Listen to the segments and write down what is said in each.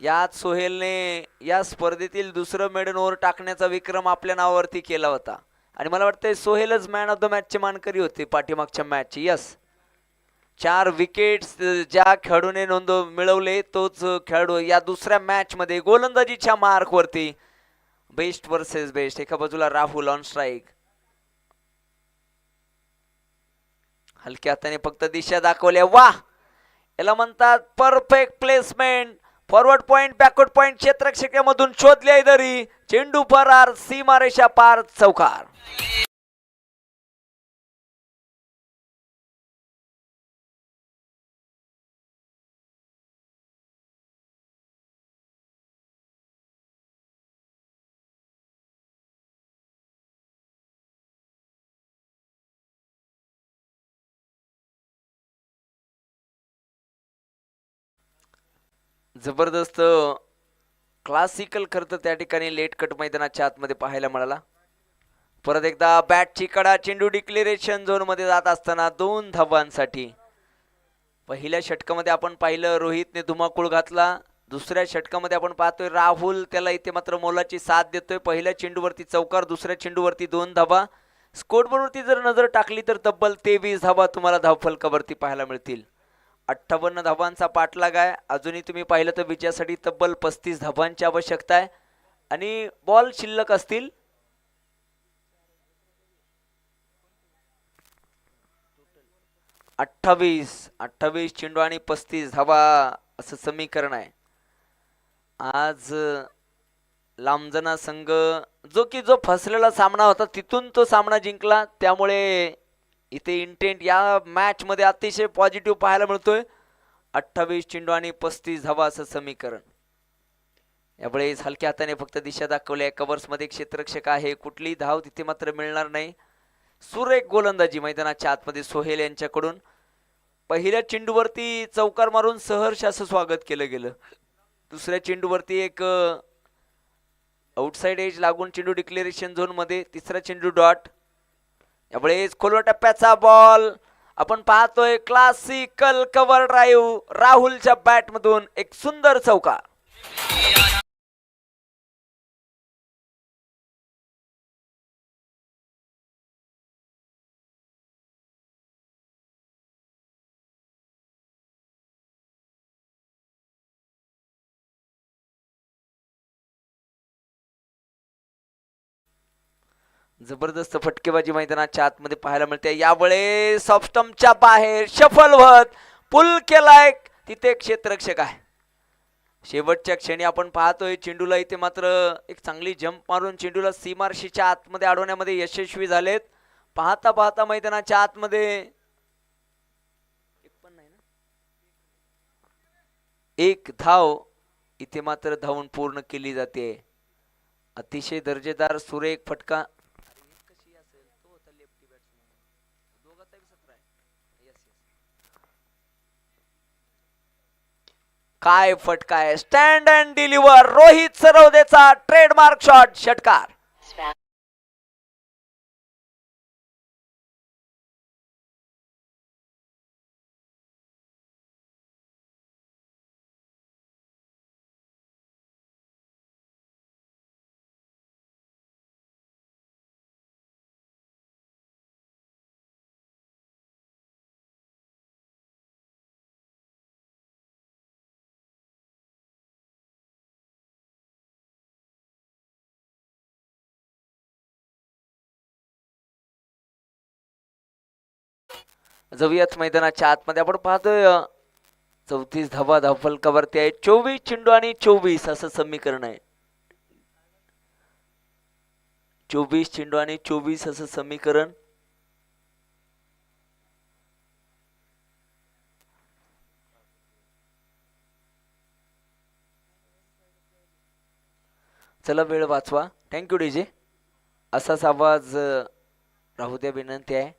यात सोहेलने या स्पर्धेतील दुसरं मेडन ओव्हर टाकण्याचा विक्रम आपल्या नावावरती केला होता. आणि मला वाटतंय सोहेलच मॅन ऑफ द मॅचचे मानकरी होते पाठीमागच्या मॅचची यस चार विकेट्स ज्या खेळाडूने नोंद मिळवले तोच खेळाडू या दुसऱ्या मॅचमध्ये गोलंदाजीच्या मार्कवरती बेस्ट वर्सेस बेस्ट एका बाजूला राहुल ऑन स्ट्राईक हलक्या हाताने फक्त दिशा दाखवल्या. वा याला म्हणतात perfect placement forward point backward point क्षेत्रक्षेत्रामधून शोधले दरी. चेंडू फरार सीमारेषा पार चौकार. जबरदस्त क्लासिकल खरं तर त्या ठिकाणी लेट कट मैदानाच्या आतमध्ये पाहायला मिळाला. परत एकदा बॅटची कडा चेंडू डिक्लेरेशन झोनमध्ये जात असताना दोन धावांसाठी. पहिल्या षटकामध्ये आपण पाहिलं रोहितने धुमाकूळ घातला. दुसऱ्या षटकामध्ये आपण पाहतोय राहुल त्याला इथे मात्र मोलाची साथ देतोय. पहिल्या चेंडूवरती चौकार दुसऱ्या चेंडूवरती दोन धावा. स्कोरबोर्डवरती जर नजर टाकली तर तब्बल तेवीस धावा तुम्हाला धावफलकावरती पाहायला मिळतील. अठ्ठावन्न धावांचा पाठलाग आहे. अजूनही तुम्ही पाहिलं तर विजयासाठी तब्बल पस्तीस धावांची आवश्यकता आहे. आणि बॉल शिल्लक असतील. अठ्ठावीस अठ्ठावीस चेंडू आणि पस्तीस धावा असं समीकरण आहे. आज लांबजना संघ जो की जो फसलेला सामना होता तिथून तो सामना जिंकला. त्यामुळे इथे इंटेंट या मॅच मध्ये अतिशय पॉझिटिव्ह पाहायला मिळतोय. अठ्ठावीस चेंडू आणि पस्तीस धावा असं समीकरण. यावेळेस हलक्या हाताने फक्त दिशा दाखवल्या. कवर्समध्ये क्षेत्ररक्षक आहे. कुठली धाव तिथे मात्र मिळणार नाही. सुरेख गोलंदाजी मैदानाच्या आतमध्ये सोहेल यांच्याकडून. पहिल्या चेंडूवरती चौकार मारून सहर्ष असं स्वागत केलं गेलं. दुसऱ्या चेंडूवरती एक आउटसाइड एज लागून चेंडू डिक्लेरेशन झोनमध्ये. तिसरा चेंडू डॉट यावेळेस खोल टप्प्याचा बॉल आपण पाहतोय क्लासिकल कव्हर ड्राईव्ह राहुलच्या बॅट मधून एक सुंदर चौका. जबरदस्त फटकेबाजी मैदानाच्या आतमध्ये पाहायला मिळते. यावेळेस ऑफस्टमच्या बाहेर शफल होत पुल केलाय. तिथे क्षेत्ररक्षक आहे. शेवटच्या क्षणी आपण पाहतोय चेंडूला इथे मात्र एक चांगली जंप मारून चेंडूला सीमारशीच्या आतमध्ये अडवण्यामध्ये यशस्वी झालेत. पाहता पाहता मैदानाच्या आतमध्ये एक एक धाव इथे मात्र धावून पूर्ण केली जाते. अतिशय दर्जेदार सुरेख फटका काय फटका आहे स्टँड अँड डिलिव्हर रोहित सरवदेचा ट्रेडमार्क शॉट षटकार. जाऊयात मैदानाच्या आतमध्ये आपण पाहतोय चौतीस धावा धावफलकावरती आहे चोवीस चेंडू आणि चोवीस असं समीकरण आहे. चोवीस चेंडू आणि चोवीस असं समीकरण. चला वेळ वाचवा. थँक्यू डीजे असाच आवाज राहू द्या विनंती आहे.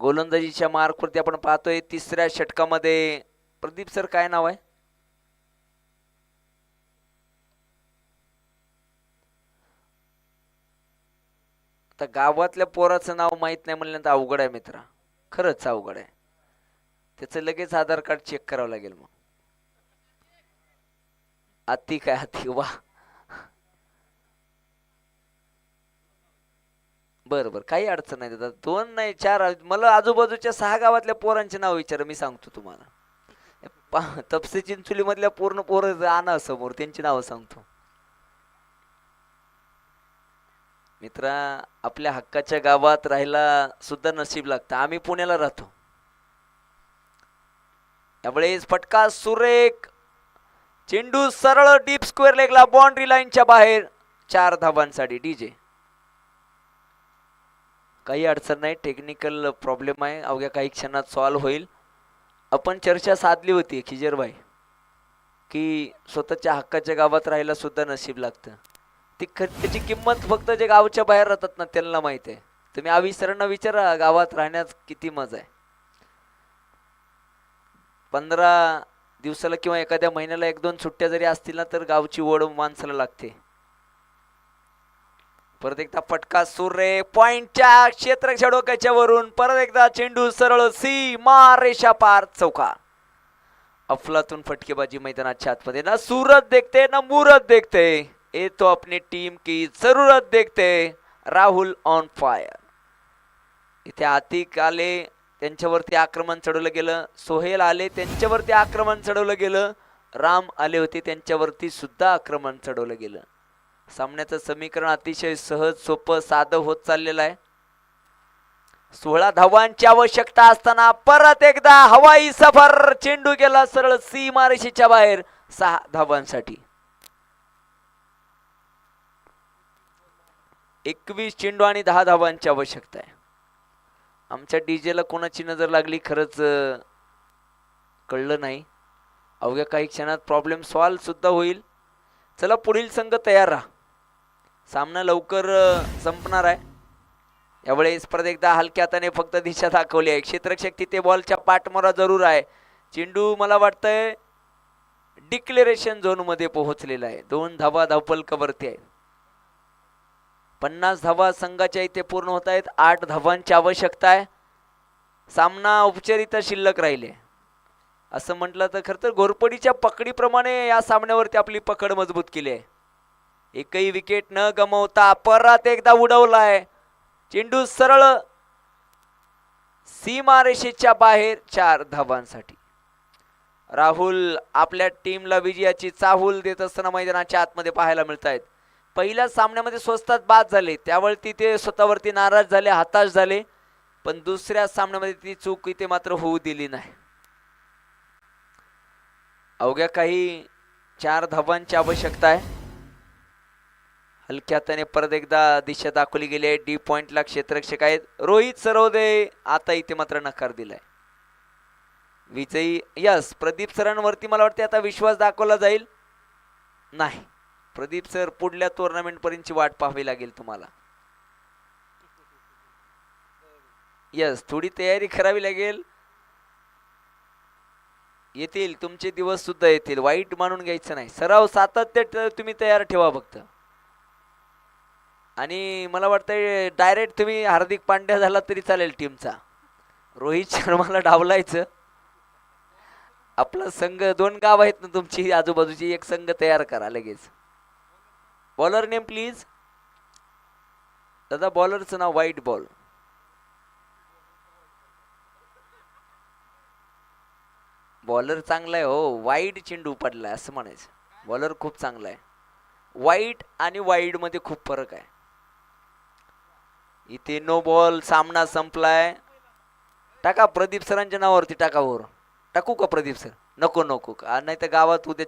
गोलंदाजीच्या मार्कवरती आपण पाहतोय तिसऱ्या षटकामध्ये प्रदीप सर काय नाव आहे? आता गावातल्या पोराचं नाव माहीत नाही म्हणल्यानंतर अवघड आहे मित्रा. खरंच अवघड आहे. त्याचं लगेच आधार कार्ड चेक करावं लागेल मग. अति काय अति वा. बरं बरं. काही अडचण नाही दादा. दोन नाही चार मला आजूबाजूच्या सहा गावातल्या पोरांचे नाव विचारा मी सांगतो तुम्हाला. तपसे चिंचोली मधल्या पूर्ण पोरं आणा समोर त्यांची नावं सांगतो. मित्रा आपल्या हक्काच्या गावात राहायला सुद्धा नशीब लागतं. आम्ही पुण्याला राहतो. यावेळेस फटका सुरेख. चेंडू सरळ डीप स्क्वेअर लेगला बाउंड्री लाईनच्या बाहेर. चार धावांसाठी डीजे. काही अडचण नाही टेक्निकल प्रॉब्लेम आहे. अवघ्या काही क्षणात सॉल्व्ह होईल. आपण चर्चा साधली होती खिजरबाई की स्वतःच्या हक्काच्या गावात राहायला सुद्धा नशीब लागतं. ती ख त्याची किंमत फक्त जे गावच्या बाहेर राहतात ना त्यांना माहिती आहे. तुम्ही आविसरांना विचारा गावात राहण्यात किती मजा आहे. पंधरा दिवसाला किंवा एखाद्या महिन्याला एक दोन सुट्ट्या जरी असतील ना तर गावची ओढ माणसाला लागते. परत एकदा फटका सुरे पॉइंटच्या क्षेत्राच्या डोक्याच्या वरून परत एकदा चेंडू सरळ सी. रेषा पार चौका अफलातून फटकेबाजी मैदानाच्या आतमध्ये. ना सूरत देखते ना मुरत देखते. ये तो अपनी टीम की जरूरत देखते. राहुल ऑन फायर इथे आतिक आले त्यांच्यावरती आक्रमण चढवलं गेलं. सोहेल आले त्यांच्यावरती आक्रमण चढवलं गेलं. राम आले होते त्यांच्यावरती सुद्धा आक्रमण चढवलं गेलं. सामन्याचं समीकरण अतिशय सहज सोपं साधं होत चाललेलं आहे. सोळा धावांची आवश्यकता असताना परत एकदा हवाई सफर चेंडू गेला सरळ सीमारेषेच्या बाहेर सहा धावांसाठी. एकवीस चेंडू आणि दहा धावांची आवश्यकता आहे. आमच्या डीजेला कोणाची नजर लागली खरंच कळलं नाही. अवघ्या काही क्षणात प्रॉब्लेम सॉल्व सुद्धा होईल. चला पुढील संघ तयार राहा. सामना लवकर संपणार आहे. यावेळेस स्पर्धे एकदा हलक्या हाताने फक्त दिशा दाखवली आहे. क्षेत्रक्षक तिथे बॉलच्या पाठमोरा जरूर आहे. चेंडू मला वाटतंय डिक्लेरेशन झोनमध्ये पोहोचलेला आहे. दोन धावा धावपलकावरती आहे. पन्नास धावा संघाच्या इथे पूर्ण होत आहेत. आठ धावांची आवश्यकता आहे. सामना औपचारिकता शिल्लक राहिले. असं म्हटलं तर खरं तर घोरपडीच्या पकडीप्रमाणे या सामन्यावरती आपली पकड मजबूत केली आहे. एकही विकेट न गमवता परत एकदा उडवलाय. चेंडू सरळ सीमारेषेच्या बाहेर चार धावांसाठी. राहुल आपल्या टीमला विजयाची चाहूल देत असताना मैदानाच्या आतमध्ये पाहायला मिळत आहेत पहिल्या सामन्यामध्ये स्वस्तात बाद झाले. त्यावेळी तिथे स्वतःवरती नाराज झाले हताश झाले. पण दुसऱ्या सामन्यामध्ये ती चूक इथे मात्र होऊ दिली नाही. अवघ्या काही चार धावांची आवश्यकता आहे. हलक्या हाताने परत एकदा दिशा दाखवली गेली आहे. डी पॉइंटला क्षेत्ररक्षक आहेत. रोहित सरोदे आता इथे मात्र नकार दिलाय. विजयी यस प्रदीप सरांवरती मला वाटते आता विश्वास दाखवला जाईल. नाही. प्रदीप सर पुढल्या टुर्नामेंट पर्यंतची वाट पाहावी लागेल तुम्हाला. यस थोडी तयारी करावी लागेल. येतील तुमचे दिवस सुद्धा येतील. वाईट मानून घ्यायचं नाही. सराव सातत्य तुम्ही तयार ठेवा फक्त. आणि मला वाटतंय डायरेक्ट तुम्ही हार्दिक पांड्या झाला तरी चालेल टीमचा रोहित शर्माला डावलायचं. आपला संघ दोन गाव आहेत ना तुमची आजूबाजूची एक संघ तयार करा लगेच. बॉलर नेम प्लीज दादा बॉलरचं नाव व्हाईट बॉल बॉलर चांगला आहे हो. वाईट चेंडू पडला असं म्हणायचं. बॉलर खूप चांगला आहे. वाईट आणि वाईडमध्ये खूप फरक आहे. इथे नो बॉल सामना संपलाय. टाका प्रदीप सरांच्या नावावरती टाका वर. टाकू का प्रदीप सर? नको नको. नाही तर गावात उद्या